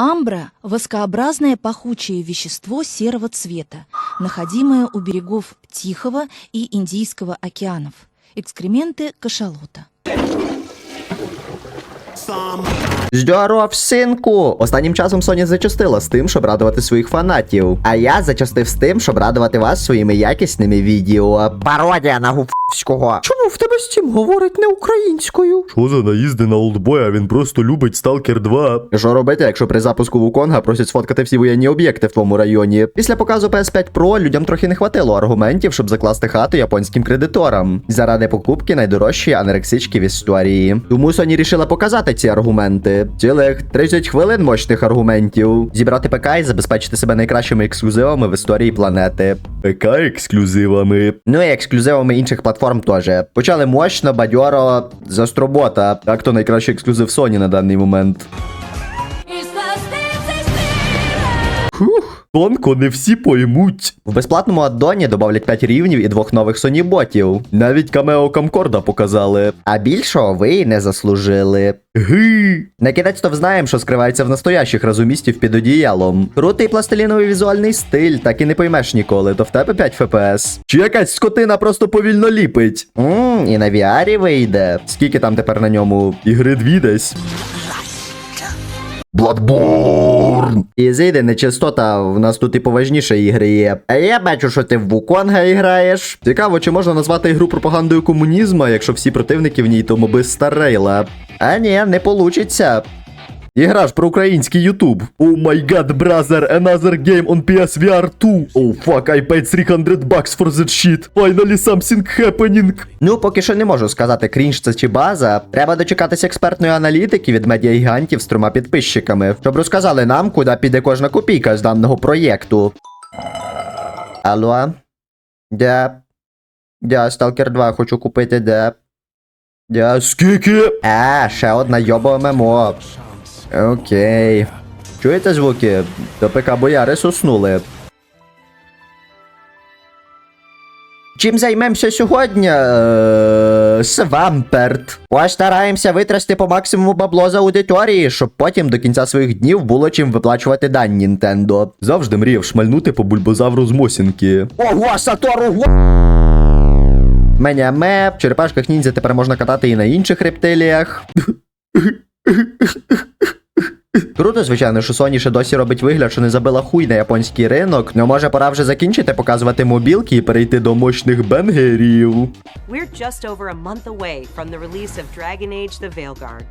Амбра – воскообразное пахучее вещество серого цвета, находимое у берегов Тихого и Индийского океанов. Экскременты кашалота. Здоров, синку! Останнім часом Соня зачастила з тим, щоб радувати своїх фанатів. А я зачастив з тим, щоб радувати вас своїми якісними відео. Пародія на гуфського. Чому в тебе Стім говорить не українською? Що за наїзди на олдбоя? Він просто любить Сталкер 2. Що робити, якщо при запуску Вуконга просять сфоткати всі воєнні об'єкти в твоєму районі? Після показу PS5 Pro людям трохи не хватило аргументів, щоб закласти хату японським кредиторам. Заради покупки найдорожчої анерексички в історії. Тому Sony рішила показати ці аргументи. Цілих 30 хвилин мощних аргументів. Зібрати ПК і забезпечити себе найкращими ексклюзивами в історії планети. ПК ексклюзивами. Ну і ексклюзивами інших платформ теж. Почали мощно, бадьоро, застробота. Так то найкращий ексклюзив Sony на даний момент. Тонко не всі поймуть. В безплатному аддоні додавлять 5 рівнів і двох нових Sony ботів. Навіть камео Камкорда показали. А більшого ви й не заслужили. Ги. На кінець то взнаєм, що скривається в настоящих разумістів під одіялом. Крутий пластиліновий візуальний стиль, так і не поймеш ніколи, то в тебе 5 FPS. Чи якась скотина просто повільно ліпить. Ммм, і на VR вийде. Скільки там тепер на ньому? Ігри дві десь. Bloodborne! І зійде нечистота, в нас тут і поважніше ігри є. А я бачу, що ти в Вуконга граєш. Цікаво, чи можна назвати ігру пропагандою комунізму, якщо всі противники в ній то моби старейла. А ні, не получиться. Ігра ж про український Ютуб. Oh my god, brother, another game on PSVR 2. Oh fuck, I paid 300 bucks for that shit. Finally something happening. Ну, поки що не можу сказати, крінж це чи база. Треба дочекатися експертної аналітики від медіагігантів з трьома підписчиками, щоб розказали нам, куди піде кожна копійка з даного проєкту. Алло? Де? Де, Stalker 2 хочу купити, де? Де? Скільки? А, ще одна йобова мемо. Окей. Чуєте звуки? До ПК бояри соснули. Чим займемося сьогодні? Е, Свамперт. Постараємося витрасти по максимуму бабло з аудиторії, щоб потім до кінця своїх днів було чим виплачувати дань Нінтендо. Завжди мріяв шмальнути по бульбозавру з Мосінки. Ого, Сатору! Мене меп, черепашках ніндзя тепер можна катати і на інших рептиліях. Круто, звичайно, що Sony ще досі робить вигляд, що не забила хуй на японський ринок. Ну може пора вже закінчити показувати мобілки і перейти до мощних бенгерів. We're just over a month away from the release of Dragon Age The Veilguard.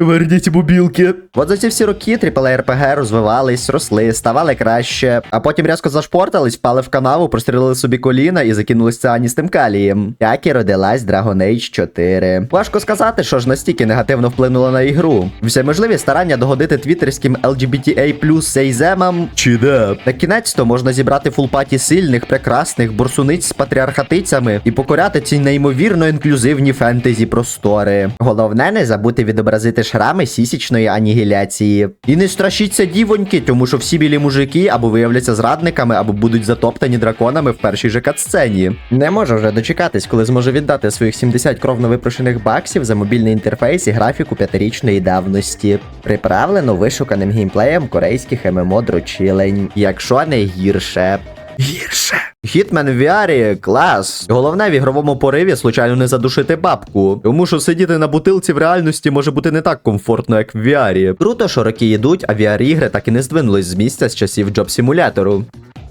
Верніть мобілки. От за ці всі роки AAA RPG розвивались, росли, ставали краще, а потім різко зашпортались, впали в канаву, прострілили собі коліна і закинулись цианістим калієм. Так і родилась Dragon Age 4. Важко сказати, що ж настільки негативно вплинуло на ігру. Всеможливі старання догодити твіттерським LGBTA сейземам. Чи де? На кінець то можна зібрати фулпаті сильних, прекрасних борсуниць з патріархатицями і покоряти ці неймовірно інклюзивні фентезі простори. Головне не забути відобразити шрами сісічної анігіляції. І не страшіться дівоньки, тому що всі білі мужики або виявляться зрадниками, або будуть затоптані драконами в першій же катсцені. Не можу вже дочекатись, коли зможу віддати своїх 70 кровно випрошених баксів за мобільний інтерфейс і графіку п'ятирічної давності. Приправлено вишуканим геймплеєм корейських ММО дрочилень, якщо не гірше. Гірше. Хітмен в VR – клас. Головне в ігровому пориві случайно не задушити бабку. Тому що сидіти на бутилці в реальності може бути не так комфортно, як в VR. Круто, що роки йдуть, а VR-ігри так і не здвинулись з місця з часів джоб симулятору.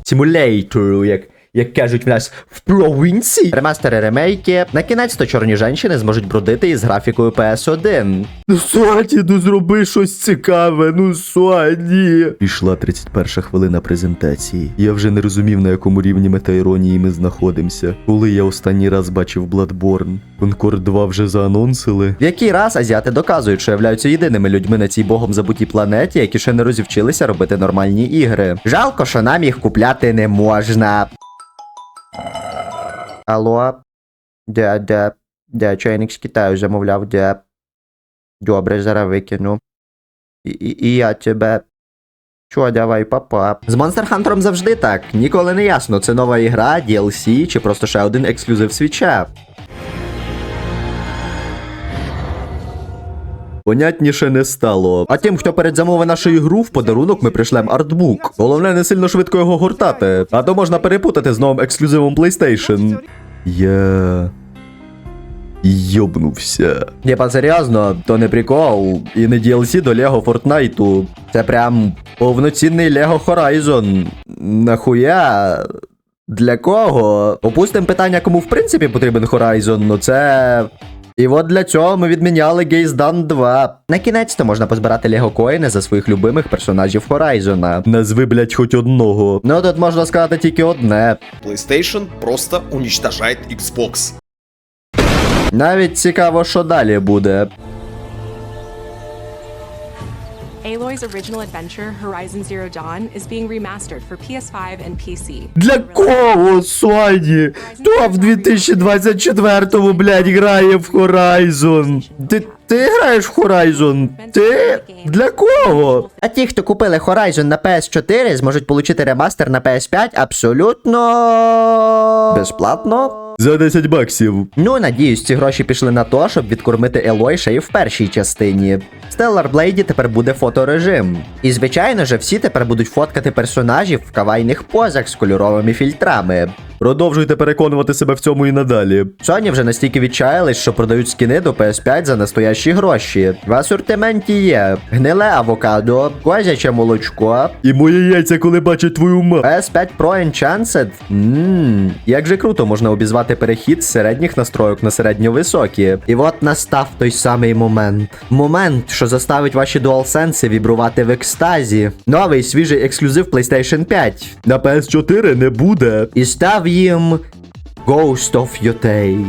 Симулейтору, як. Як кажуть в нас в провінції. Ремастери ремейки. На кінець то чорні жінки зможуть бродити із графікою PS1. Ну, Суаді, ну зроби щось цікаве, ну Суаді. Пішла 31 хвилина презентації. Я вже не розумів, на якому рівні метаіронії ми знаходимося. Коли я останній раз бачив Bloodborne. Concord 2 вже заанонсили. В який раз азіати доказують, що являються єдиними людьми на цій богом забутій планеті, які ще не розівчилися робити нормальні ігри. Жалко, що нам їх купляти не можна. Алло, де, де, де, чайник з Китаю замовляв, де. Добре, зараз викину. І, і, і я тебе. Чо, давай, папа. З Monster Hunter завжди так. Ніколи не ясно, це нова ігра, DLC чи просто ще один ексклюзив свіча. Понятніше не стало. А тим, хто передзамовив нашу ігру, в подарунок ми пришлем артбук. Головне не сильно швидко його гортати, а то можна перепутати з новим ексклюзивом PlayStation. Я. Йобнувся. Єпа, серйозно, то не прикол. І не DLC до Лего Фортнайту. Це прям повноцінний Лего Horizon. Нахуя? Для кого? Опустимо питання, кому в принципі потрібен Horizon, ну це. І от для цього ми відміняли Gaze Done 2. На кінець-то можна позбирати Лего коїни за своїх любимих персонажів Хорайзона. Назви, блять, хоч одного. Ну тут можна сказати тільки одне. PlayStation просто унічтажає Xbox. Навіть цікаво, що далі буде. Aloy's original adventure, Horizon Zero Dawn, is being remastered for PS5 and PC. Для кого, Соні? Хто в 2024-му, блядь, грає в Horizon? Ти, ти граєш в Horizon? Ти? Для кого? А ті, хто купили Horizon на PS4, зможуть отримати ремастер на PS5 абсолютно безплатно. За 10 баксів. Ну, надіюсь, ці гроші пішли на то, щоб відкормити Елой ще й в першій частині. В Stellar Blade тепер буде фоторежим. І звичайно же, всі тепер будуть фоткати персонажів в кавайних позах з кольоровими фільтрами. Продовжуйте переконувати себе в цьому і надалі. Sony вже настільки відчаялись, що продають скіни до PS5 за настоящі гроші. В асортименті є гниле авокадо, козяче молочко, І мої яйця, коли бачать твою ма. PS5 Pro Enchanted. Ммм, як же круто можна обізвати перехід з середніх настройок на середньовисокі. І от настав той самий момент. Момент, що заставить ваші DualSense вібрувати в екстазі. Новий свіжий ексклюзив PlayStation 5. На PS4 не буде. І став їм Ghost of Yotei.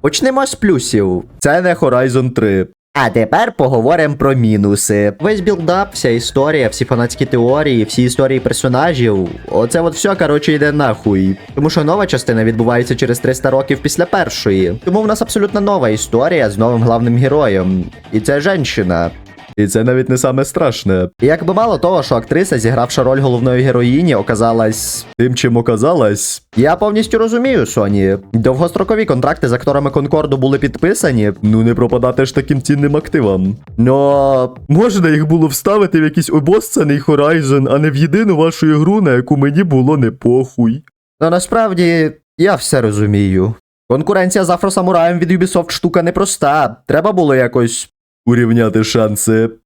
Почнемо з плюсів. Це не Horizon 3. А тепер поговоримо про мінуси. Весь білдап, вся історія, всі фанатські теорії, всі історії персонажів. Оце от все, коротше, йде нахуй. Тому що нова частина відбувається через 300 років після першої. Тому в нас абсолютно нова історія з новим главним героєм. І це жінка. І це навіть не саме страшне. Якби мало того, що актриса, зігравши роль головної героїні, оказалась. Тим, чим оказалось, Я повністю розумію, Соні. Довгострокові контракти з акторами Конкорду були підписані. ну не пропадати ж таким цінним активам. Но Можна їх було вставити в якийсь обоссаний Horizon, а не в єдину вашу ігру, на яку мені було не похуй. Ну насправді я все розумію. Конкуренція з афросамураєм від Ubisoft штука непроста. Треба було якось. Урівняти шанси.